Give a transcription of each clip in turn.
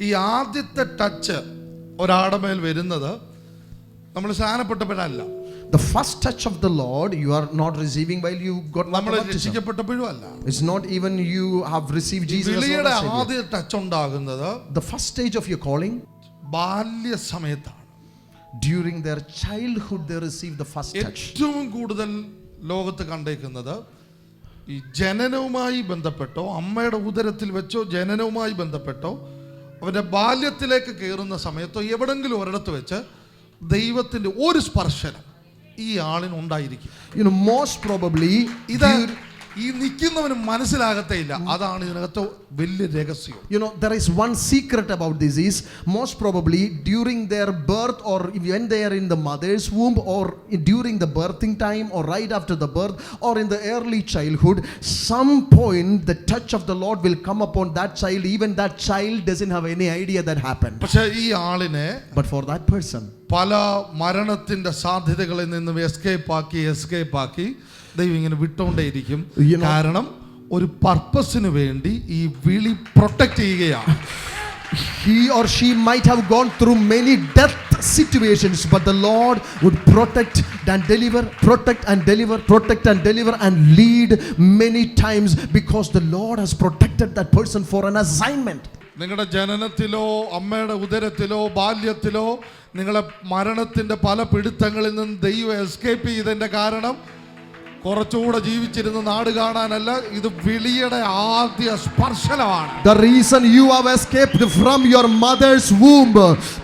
ഈ ആദ്യത്തെ ടച്ച് ഒരാടെ മേൽ വരുന്നത് നമ്മൾ സ്നാനപ്പെട്ടപ്പോഴല്ല The first touch of the Lord you are not receiving while you got നമ്മൾ. രക്ഷിക്കപ്പെട്ടപ്പോഴും അല്ല It's not even you have received Jesus as Lord. ആദ്യ ടച്ച് ഉണ്ടാകുന്നത് The first stage of your calling, ബാല്യ സമയത്താണ് during their childhood, they receive the first touch. ഏറ്റവും കൂടുതൽ ലോകത്ത് കണ്ടേക്കുന്നത് ഈ ജനനവുമായി ബന്ധപ്പെട്ടോ അമ്മയുടെ ഉദരത്തിൽ വെച്ചോ ജനനവുമായി ബന്ധപ്പെട്ടോ അവന്റെ ബാല്യത്തിലേക്ക് കയറുന്ന സമയത്തോ എവിടെങ്കിലും ഒരിടത്ത് വെച്ച് ദൈവത്തിന്റെ ഒരു സ്പർശനം ഈ ആളിനുണ്ടായിരിക്കും മോസ്റ്റ് പ്രോബബ്ലി ഇത് ഈ നിൽക്കുന്നവന് മനസ്സിലാകത്തേയില്ല അതാണ് ഇതിനകത്ത് വലിയ രഹസ്യം you know, there is one secret about this is most probably during their birth or when they are in the mother's womb or during the birthing time or right after the birth or in the early childhood, some point the touch of the Lord will come upon that child. Even that child doesn't have any idea that happened. പക്ഷെ ഈ ആളിനെ But for that person, പല മരണത്തിന്റെ സാധ്യതകളിൽ നിന്നും escape ആക്കി escape ആക്കി ദൈവം ഇങ്ങനെ വിട്ടുകൊണ്ടേയിരിക്കും കാരണം ഒരു പർപ്പസിന് വേണ്ടി ഈ വിളി പ്രൊട്ടക്ട് ചെയ്യുകയാണ് he or she might have gone through many death situations, but the Lord would protect and deliver, protect and deliver, protect and deliver, and lead many times because the Lord has protected that person for an assignment. നിങ്ങളുടെ ജനനത്തിലോ അമ്മയുടെ ഉദരത്തിലോ ബാല്യത്തിലോ നിങ്ങളെ മരണത്തിന്റെ പല പിടുത്തങ്ങളിൽ നിന്ന് ദൈവം escape ചെയ്തതിന്റെ കാരണം കുറച്ചുകൂടെ ജീവിച്ചിരുന്ന നാട് കാണാനല്ല ഇത് വിളിയുടെ ആദ്യ സ്പർശനമാണ് The reason you have escaped from your mother's womb,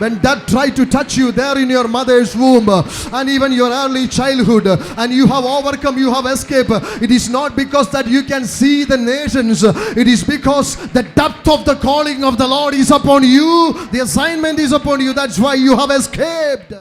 when that tried to touch you there in your mother's womb, and even your early childhood, and you have overcome, you have escaped, it is not because that you can see the nations, it is because the depth of the calling of the Lord is upon you, the assignment is upon you, that's why you have escaped.